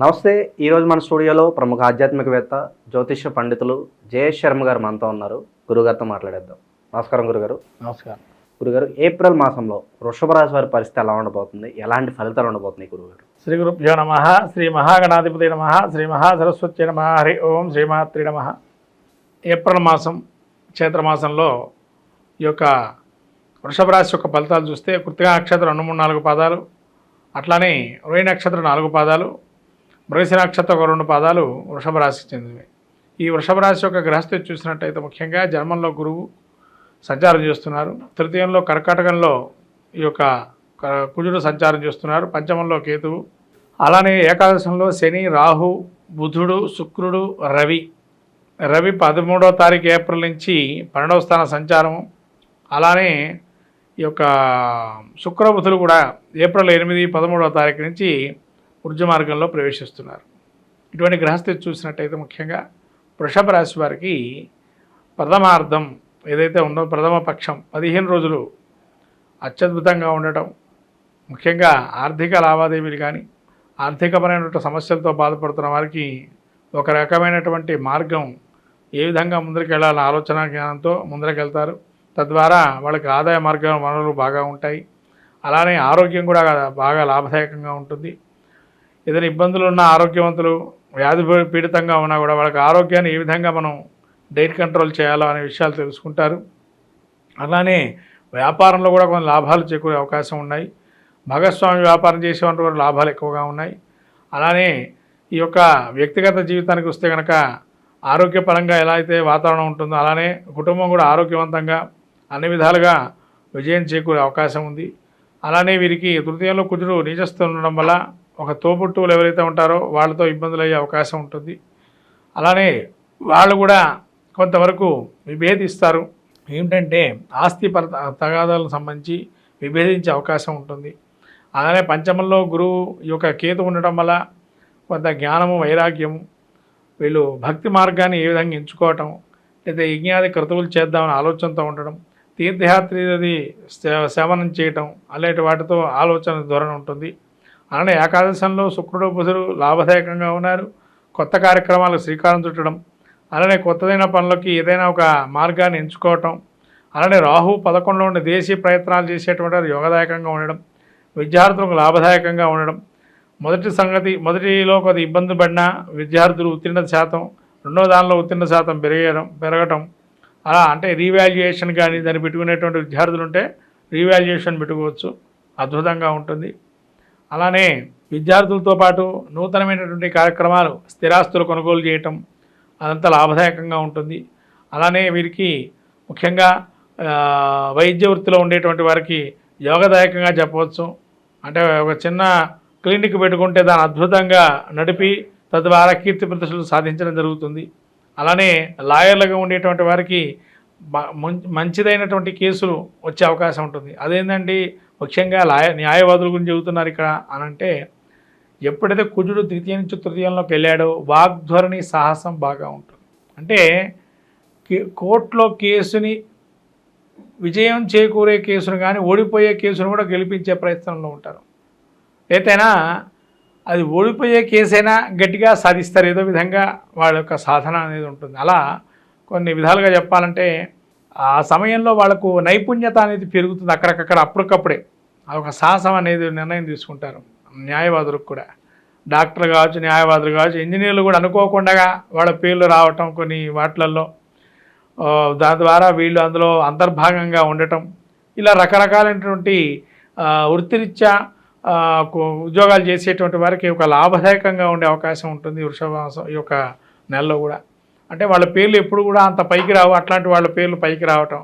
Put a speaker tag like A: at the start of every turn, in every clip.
A: నమస్తే ఈరోజు మన స్టూడియోలో ప్రముఖ ఆధ్యాత్మికవేత్త జ్యోతిష పండితులు జయేష్ శర్మ గారు మనతో ఉన్నారు. గురుగారితో మాట్లాడేద్దాం. నమస్కారం గురుగారు.
B: నమస్కారం.
A: గురుగారు ఏప్రిల్ మాసంలో వృషభ రాశి వారి పరిస్థితి ఎలా ఉండబోతుంది? ఎలాంటి ఫలితాలు ఉండబోతున్నాయి గురుగారు?
B: శ్రీ గురుభ్యో నమ శ్రీ మహాగణాధిపతి నమ శ్రీ మహాసరస్వతి నమ హరి ఓం శ్రీమాత్రి నమ. ఏప్రిల్ మాసం చైత్రమాసంలో ఈ యొక్క వృషభ రాశి యొక్క ఫలితాలు చూస్తే కృతిగా నక్షత్రం రెండు మూడు నాలుగు పాదాలు అట్లానే రోహిణి నక్షత్రం నాలుగు పాదాలు మృగశి నక్షత్రం ఒక రెండు పాదాలు వృషభ రాశికి చెందినవి. ఈ వృషభ రాశి యొక్క గ్రహస్థితి చూసినట్టయితే ముఖ్యంగా జన్మంలో గురువు సంచారం చేస్తున్నారు. తృతీయంలో కర్కాటకంలో ఈ యొక్క క- కుజుడు సంచారం చేస్తున్నారు. పంచమంలో కేతువు. అలానే ఏకాదశంలో శని రాహు బుధుడు శుక్రుడు రవి. రవి పదమూడవ తారీఖు ఏప్రిల్ నుంచి పన్నెండవ స్థాన సంచారం. అలానే ఈ యొక్క శుక్రబుధులు కూడా ఏప్రిల్ ఎనిమిది పదమూడవ తారీఖు నుంచి వృద్ధ మార్గంలో ప్రవేశిస్తున్నారు. ఇటువంటి గ్రహస్థితి చూసినట్టయితే ముఖ్యంగా వృషభ రాశి వారికి ప్రథమార్థం ఏదైతే ఉందో ప్రథమ పక్షం పదిహేను రోజులు అత్యద్భుతంగా ఉండటం ముఖ్యంగా ఆర్థిక లావాదేవీలు కానీ ఆర్థికపరమైనటువంటి సమస్యలతో బాధపడుతున్న వారికి ఒక రకమైనటువంటి మార్గం ఏ విధంగా ముందరికి ఆలోచన జ్ఞానంతో ముందరకెళ్తారు. తద్వారా వాళ్ళకి ఆదాయ మార్గం వనరులు బాగా ఉంటాయి. అలానే ఆరోగ్యం కూడా బాగా లాభదాయకంగా ఉంటుంది. ఏదైనా ఇబ్బందులు ఉన్న ఆరోగ్యవంతులు వ్యాధి పీడితంగా ఉన్నా కూడా వాళ్ళకి ఆరోగ్యాన్ని ఏ విధంగా మనం డైట్ కంట్రోల్ చేయాలో అనే విషయాలు తెలుసుకుంటారు. అలానే వ్యాపారంలో కూడా కొన్ని లాభాలు చేకూరే అవకాశం ఉన్నాయి. భాగస్వామి వ్యాపారం చేసేవాళ్ళు కూడా లాభాలు ఎక్కువగా ఉన్నాయి. అలానే ఈ యొక్క వ్యక్తిగత జీవితానికి వస్తే కనుక ఆరోగ్యపరంగా ఎలా అయితే వాతావరణం ఉంటుందో అలానే కుటుంబం కూడా ఆరోగ్యవంతంగా అన్ని విధాలుగా విజయం చేకూరే అవకాశం ఉంది. అలానే వీరికి తృతీయంలో కుజుడు నీచస్తూ ఉండడం వల్ల ఒక తోబుట్టువులు ఎవరైతే ఉంటారో వాళ్ళతో ఇబ్బందులు అయ్యే అవకాశం ఉంటుంది. అలానే వాళ్ళు కూడా కొంతవరకు విభేదిస్తారు. ఏమిటంటే ఆస్తి పర తగాదాలకు సంబంధించి విభేదించే అవకాశం ఉంటుంది. అలానే పంచమంలో గురువు యొక్క కేతు ఉండటం వల్ల కొంత జ్ఞానము వైరాగ్యము వీళ్ళు భక్తి మార్గాన్ని ఏ విధంగా ఎంచుకోవటం లేదా యజ్ఞాది క్రతువులు చేద్దామని ఆలోచనతో ఉండడం తీర్థయాత్రి సేవనం చేయటం అలాంటి వాటితో ఆలోచన ధోరణి ఉంటుంది. అలానే ఏకాదశంలో శుక్రుడు బుధుడు లాభదాయకంగా ఉన్నారు. కొత్త కార్యక్రమాలకు శ్రీకారం చుట్టడం అలానే కొత్తదైన పనులకి ఏదైనా ఒక మార్గాన్ని ఎంచుకోవటం అలానే రాహు పదకొండులో ఉండి దేశీయ ప్రయత్నాలు చేసేటువంటి యోగదాయకంగా ఉండడం విద్యార్థులకు లాభదాయకంగా ఉండడం. మొదటి సంగతి మొదటిలో కొద్ది ఇబ్బంది పడిన విద్యార్థులు ఉత్తీర్ణత శాతం రెండో దానిలో ఉత్తీర్ణ శాతం పెరగడం పెరగటం. అలా అంటే రీవాల్యుయేషన్ కానీ దాన్ని పెట్టుకునేటువంటి విద్యార్థులు ఉంటే రీవాల్యుయేషన్ పెట్టుకోవచ్చు. అద్భుతంగా ఉంటుంది. అలానే విద్యార్థులతో పాటు నూతనమైనటువంటి కార్యక్రమాలు స్థిరాస్తులు కొనుగోలు చేయటం అదంతా లాభదాయకంగా ఉంటుంది. అలానే వీరికి ముఖ్యంగా వైద్య వృత్తిలో ఉండేటువంటి వారికి యోగదాయకంగా చెప్పవచ్చు. అంటే ఒక చిన్న క్లినిక్ పెట్టుకుంటే దాన్ని అద్భుతంగా నడిపి తద్వారా కీర్తి ప్రదర్శనలు సాధించడం జరుగుతుంది. అలానే లాయర్లుగా ఉండేటువంటి వారికి మంచిదైనటువంటి కేసులు వచ్చే అవకాశం ఉంటుంది. అదేంటండి ముఖ్యంగా లాయ న్యాయవాదుల గురించి చెబుతున్నారు ఇక్కడ అనంటే ఎప్పుడైతే కుజుడు ద్వితీయ నుంచి తృతీయంలోకి వెళ్ళాడో వాగ్ధ్వరణి సాహసం బాగా ఉంటుంది. అంటే కే- కోర్టులో కేసుని విజయం చేకూరే కేసును కానీ ఓడిపోయే కేసును కూడా గెలిపించే ప్రయత్నంలో ఉంటారు. ఏదైనా అది ఓడిపోయే కేసైనా గట్టిగా సాధిస్తారు. ఏదో విధంగా వాళ్ళ యొక్క సాధన అనేది ఉంటుంది. అలా కొన్ని విధాలుగా చెప్పాలంటే ఆ సమయంలో వాళ్ళకు నైపుణ్యత అనేది పెరుగుతుంది అక్కడికక్కడ అప్పటికప్పుడే. ఒక సాహసం అనేది నిర్ణయం తీసుకుంటారు న్యాయవాదులకు కూడా. డాక్టర్లు కావచ్చు న్యాయవాదులు కావచ్చు ఇంజనీర్లు కూడా అనుకోకుండా వాళ్ళ పేర్లు రావటం కొన్ని వాటిలలో. దాని ద్వారా వీళ్ళు అందులో అంతర్భాగంగా ఉండటం. ఇలా రకరకాలైనటువంటి వృత్తిరీత్యా కు- ఉద్యోగాలు చేసేటువంటి వారికి ఒక లాభదాయకంగా ఉండే అవకాశం ఉంటుంది వృషభ ఈ యొక్క నెలలో కూడా. అంటే వాళ్ళ పేర్లు ఎప్పుడు కూడా అంత పైకి రావు. అట్లాంటి వాళ్ళ పేర్లు పైకి రావటం.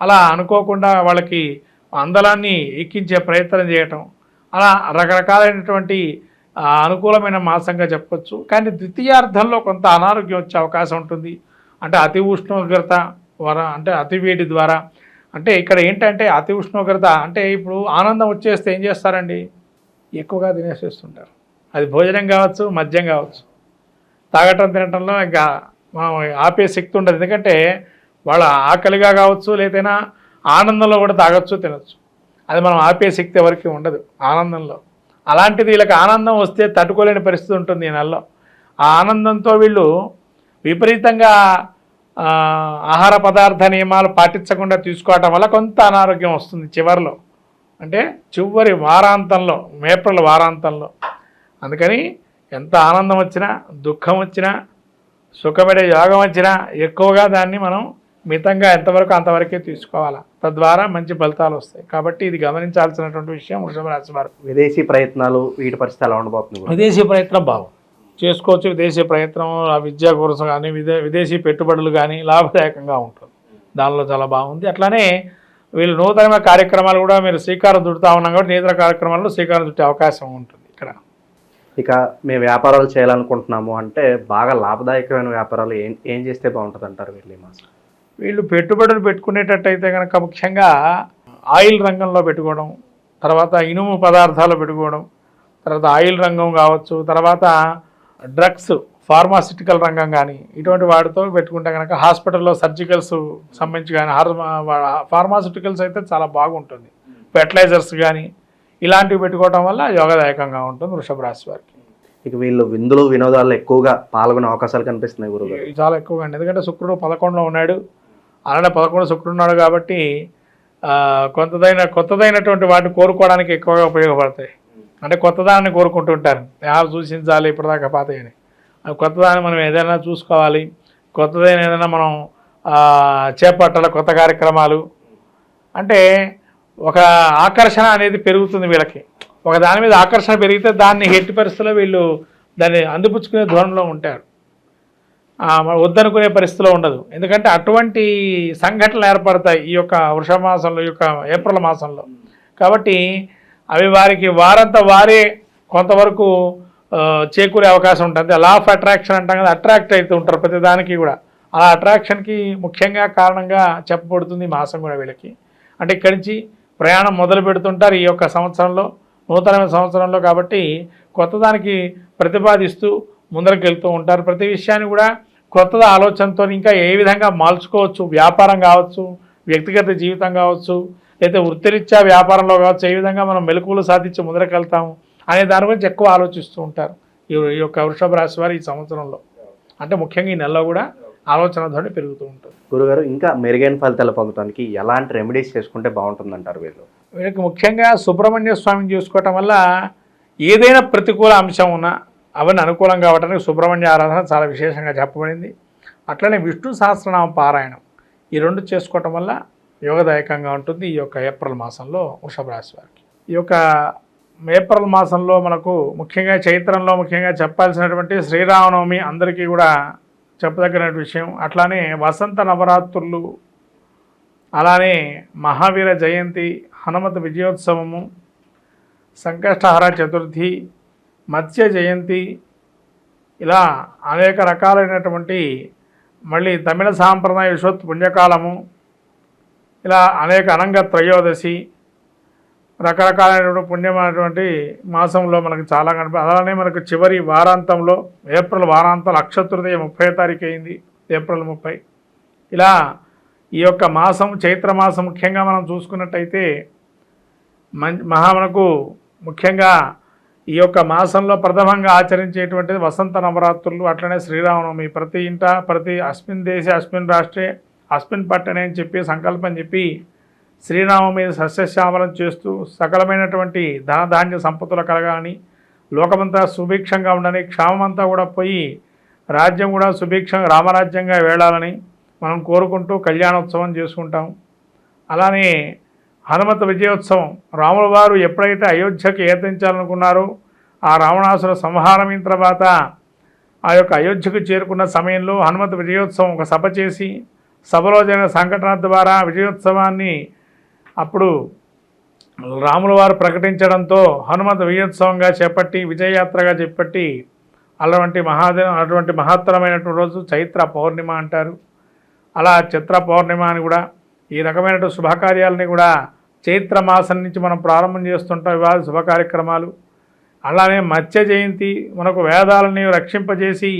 B: అలా అనుకోకుండా వాళ్ళకి అందలాన్ని ఎక్కించే ప్రయత్నం చేయటం. అలా రకరకాలైనటువంటి అనుకూలమైన మాసంగా చెప్పచ్చు. కానీ ద్వితీయార్థంలో కొంత అనారోగ్యం వచ్చే అవకాశం ఉంటుంది. అంటే అతి ఉష్ణోగ్రత వర అంటే అతి వేడి ద్వారా. అంటే ఇక్కడ ఏంటంటే అతి ఉష్ణోగ్రత అంటే ఇప్పుడు ఆనందం వచ్చేస్తే ఏం చేస్తారండి? ఎక్కువగా తినేసేస్తుంటారు. అది భోజనం కావచ్చు మద్యం కావచ్చు. తాగటం తినటంలో ఇంకా ఆపే శక్తి ఉండదు. ఎందుకంటే వాళ్ళ ఆకలిగా కావచ్చు లేదైనా ఆనందంలో కూడా తాగొచ్చు తినచ్చు. అది మనం ఆపే శక్తి ఎవరికి ఉండదు ఆనందంలో. అలాంటిది వీళ్ళకి ఆనందం వస్తే తట్టుకోలేని పరిస్థితి ఉంటుంది ఈ నెలలో. ఆ ఆనందంతో వీళ్ళు విపరీతంగా ఆహార పదార్థ నియమాలు పాటించకుండా తీసుకోవటం వల్ల కొంత అనారోగ్యం వస్తుంది చివరిలో. అంటే చివరి వారాంతంలో ఏప్రిల్ వారాంతంలో. అందుకని ఎంత ఆనందం వచ్చినా దుఃఖం వచ్చినా సుఖపడే యోగం వచ్చినా ఎక్కువగా దాన్ని మనం మితంగా ఎంతవరకు అంతవరకే తీసుకోవాలా? తద్వారా మంచి ఫలితాలు వస్తాయి. కాబట్టి ఇది గమనించాల్సినటువంటి విషయం వృషభ రాశి వారు.
A: విదేశీ ప్రయత్నాలు వీటి పరిస్థితి ఎలా ఉండబోతుంది?
B: విదేశీ ప్రయత్నం బాగు చేసుకోవచ్చు విదేశీ ప్రయత్నం ఆ విద్యా కోర్సు కానీ విదే విదేశీ పెట్టుబడులు కానీ లాభదాయకంగా ఉంటుంది. దానిలో చాలా బాగుంది. అట్లానే వీళ్ళు నూతనమైన కార్యక్రమాలు కూడా మీరు శ్రీకారం చుడుతూ ఉన్నాం కాబట్టి నూతన కార్యక్రమాల్లో శ్రీకారం చుట్టే అవకాశం ఉంటుంది.
A: ఇక మేము వ్యాపారాలు చేయాలనుకుంటున్నాము అంటే బాగా లాభదాయకమైన వ్యాపారాలు ఏం ఏం చేస్తే బాగుంటుంది అంటారు వీళ్ళు మాసం?
B: వీళ్ళు పెట్టుబడులు పెట్టుకునేటట్టయితే కనుక ముఖ్యంగా ఆయిల్ రంగంలో పెట్టుకోవడం తర్వాత ఇనుము పదార్థాలు పెట్టుకోవడం తర్వాత ఆయిల్ రంగం కావచ్చు తర్వాత డ్రగ్స్ ఫార్మాసిటికల్ రంగం కానీ ఇటువంటి వాటితో పెట్టుకుంటే కనుక హాస్పిటల్లో సర్జికల్స్ సంబంధించి కానీ ఫార్మాసిటికల్స్ అయితే చాలా బాగుంటుంది. ఫెర్టిలైజర్స్ కానీ ఇలాంటివి పెట్టుకోవడం వల్ల యోగదాయకంగా ఉంటుంది వృషభ రాశి వారికి.
A: ఇక వీళ్ళు విందులు వినోదాల్లో ఎక్కువగా పాల్గొనే అవకాశాలు కనిపిస్తున్నాయి గురుగారు
B: ఇది చాలా ఎక్కువగా అండి. ఎందుకంటే శుక్రుడు పదకొండులో ఉన్నాడు. అలానే పదకొండు శుక్రుడు ఉన్నాడు కాబట్టి ఆ, కొత్తదైన కొత్తదైనటువంటి వాటిని కోరుకోవడానికి ఎక్కువగా ఉపయోగపడతాయి. అంటే కొత్తదాన్ని కోరుకుంటుంటారు. ఎవరు సూచించాలి ఇప్పటిదాకా పాతయని. కొత్తదాన్ని మనం ఏదైనా చూసుకోవాలి. కొత్తదైన ఏదైనా మనం చేపట్టాలి కొత్త కార్యక్రమాలు. అంటే ఒక ఆకర్షణ అనేది పెరుగుతుంది వీళ్ళకి. ఒక దాని మీద ఆకర్షణ పెరిగితే దాన్ని ఎట్టి పరిస్థితుల్లో వీళ్ళు దాన్ని అందిపుచ్చుకునే ధోరణిలో ఉంటారు. వద్దనుకునే పరిస్థితిలో ఉండదు. ఎందుకంటే అటువంటి సంఘటనలు ఏర్పడతాయి ఈ యొక్క వృషభ మాసంలో ఈ యొక్క ఏప్రిల్ మాసంలో. కాబట్టి అవి వారికి వారంతా వారే కొంతవరకు చేకూరే అవకాశం ఉంటుంది. లా ఆఫ్ అట్రాక్షన్ అంటాం కదా అట్రాక్ట్ అవుతూ ఉంటారు ప్రతి దానికి కూడా. ఆ అట్రాక్షన్కి ముఖ్యంగా కారణంగా చెప్పబడుతుంది మాసం కూడా వీళ్ళకి. అంటే ఇక్కడి నుంచి ప్రయాణం మొదలు పెడుతుంటారు ఈ యొక్క సంవత్సరంలో నూతనమైన సంవత్సరంలో కాబట్టి కొత్తదానికి ప్రతిపాదిస్తూ ముందరకు వెళ్తూ ఉంటారు. ప్రతి విషయాన్ని కూడా కొత్తద ఆలోచనతో ఇంకా ఏ విధంగా మార్చుకోవచ్చు? వ్యాపారం కావచ్చు వ్యక్తిగత జీవితం కావచ్చు లేదా వృత్తిరీత్యా వ్యాపారంలో కావచ్చు ఏ విధంగా మనం మెలకువలు సాధించి ముందరకెళ్తాము అనే దాని గురించి ఎక్కువ ఆలోచిస్తూ ఉంటారు ఈ ఈ యొక్క వృషభ రాశి వారు ఈ సంవత్సరంలో. అంటే ముఖ్యంగా ఈ నెలలో కూడా ఆలోచన ధోరణి పెరుగుతూ ఉంటుంది.
A: గురుగారు ఇంకా మెరుగైన ఫలితాలు పొందడానికి ఎలాంటి రెమెడీస్ చేసుకుంటే బాగుంటుంది అంటారు వీళ్ళు?
B: వీళ్ళకి ముఖ్యంగా సుబ్రహ్మణ్య స్వామిని చూసుకోవటం వల్ల ఏదైనా ప్రతికూల అంశం ఉన్నా అవన్నీ అనుకూలం కావడానికి సుబ్రహ్మణ్య ఆరాధన చాలా విశేషంగా చెప్పబడింది. అట్లనే విష్ణు సహస్రనామ పారాయణం ఈ రెండు చేసుకోవటం వల్ల యోగదాయకంగా ఉంటుంది. ఈ యొక్క ఏప్రిల్ మాసంలో వృషభ రాశి వారికి. ఈ యొక్క ఏప్రిల్ మాసంలో మనకు ముఖ్యంగా చైత్రంలో ముఖ్యంగా చెప్పాల్సినటువంటి శ్రీరామనవమి అందరికీ కూడా చెప్పదగిన విషయం. అట్లానే వసంత నవరాత్రులు అలానే మహావీర జయంతి హనుమత విజయోత్సవము సంకష్టహర చతుర్థి మత్స్య జయంతి ఇలా అనేక రకాలైనటువంటి మళ్ళీ తమిళ సాంప్రదాయ విశ్వత్ పుణ్యకాలము ఇలా అనేక అనంగ త్రయోదశి రకరకాలైనటువంటి పుణ్యమైనటువంటి మాసంలో మనకు చాలా కనిపి అలానే మనకు చివరి వారాంతంలో ఏప్రిల్ వారాంతం అక్షతృతీయ ముప్పై తారీఖు అయింది ఏప్రిల్ ముప్పై. ఇలా ఈ యొక్క మాసం చైత్ర మాసం ముఖ్యంగా మనం చూసుకున్నట్టయితే మం మహా మనకు ముఖ్యంగా ఈ యొక్క మాసంలో ప్రథమంగా ఆచరించేటువంటిది వసంత నవరాత్రులు అట్లనే శ్రీరామనవమి. ప్రతి ఇంట ప్రతి అస్మిన్ దేశే అస్మిన్ రాష్ట్రే అస్మిన్ పట్టణే అని చెప్పి సంకల్పం చెప్పి శ్రీరామ మీద సస్యశ్యామలం చేస్తూ సకలమైనటువంటి ధనధాన్య సంపత్తులు కలగాలని లోకమంతా సుభిక్షంగా ఉండని క్షామమంతా కూడా పోయి రాజ్యం కూడా సుభిక్షంగా రామరాజ్యంగా వేళాలని మనం కోరుకుంటూ కళ్యాణోత్సవం చేసుకుంటాం. అలానే హనుమత విజయోత్సవం రాముల వారు ఎప్పుడైతే అయోధ్యకు ఏర్తించాలనుకున్నారో ఆ రావణాసుర సంహారమైన తర్వాత ఆ యొక్క అయోధ్యకు చేరుకున్న సమయంలో హనుమత విజయోత్సవం ఒక సభ చేసి సభలో జరిగిన సంఘటన ద్వారా విజయోత్సవాన్ని అప్పుడు రాముల వారు ప్రకటించడంతో హనుమంత విజయోత్సవంగా చేపట్టి విజయయాత్రగా చేపట్టి అలాంటి మహాదే అటువంటి మహత్తరమైనటువంటి రోజు చైత్ర పౌర్ణిమ అంటారు. అలా చిత్ర పౌర్ణిమ అని కూడా ఈ రకమైన శుభకార్యాలని కూడా చైత్ర మాసం నుంచి మనం ప్రారంభం చేస్తుంటాం వివాహ శుభ కార్యక్రమాలు అలానే మత్స్య జయంతి మనకు వేదాలని రక్షింపజేసి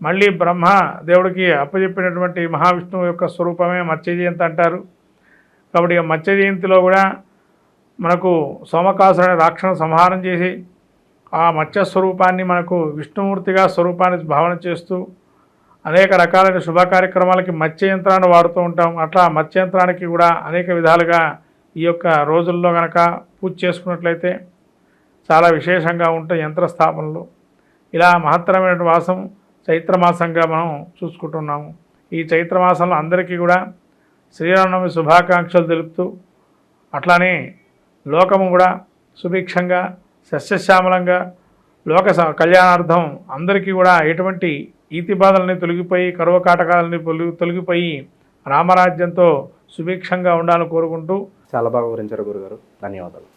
B: మళ్ళీ బ్రహ్మ దేవుడికి అప్పచెప్పినటువంటి మహావిష్ణువు యొక్క స్వరూపమే మత్స్య జయంతి అంటారు. కాబట్టి మత్స్య జయంతిలో కూడా మనకు సోమకాసురుని రాక్షణ సంహారం చేసి ఆ మత్స్య స్వరూపాన్ని మనకు విష్ణుమూర్తిగా స్వరూపాన్ని భావన చేస్తూ అనేక రకాలైన శుభ కార్యక్రమాలకి మత్స్య యంత్రాన్ని వాడుతూ ఉంటాం. అట్లా మత్స్య యంత్రానికి కూడా అనేక విధాలుగా ఈ యొక్క రోజుల్లో కనుక పూజ చేసుకున్నట్లయితే చాలా విశేషంగా ఉంటాయి యంత్ర స్థాపనలు ఇలా మహత్తరమైన వాసం చైత్రమాసంగా మనం చూసుకుంటున్నాము. ఈ చైత్రమాసంలో అందరికీ కూడా శ్రీరామనవమి శుభాకాంక్షలు తెలుపుతూ అట్లానే లోకము కూడా సుభిక్షంగా సస్యశ్యామలంగా లోక స- కళ్యాణార్థం అందరికీ కూడా ఎటువంటి ఈతి బాధలని తొలగిపోయి కరువ కాటకాలని తొలగిపోయి రామరాజ్యంతో సుభిక్షంగా ఉండాలని కోరుకుంటూ
A: చాలా బాగా వివరించారు గురుగారు. ధన్యవాదాలు.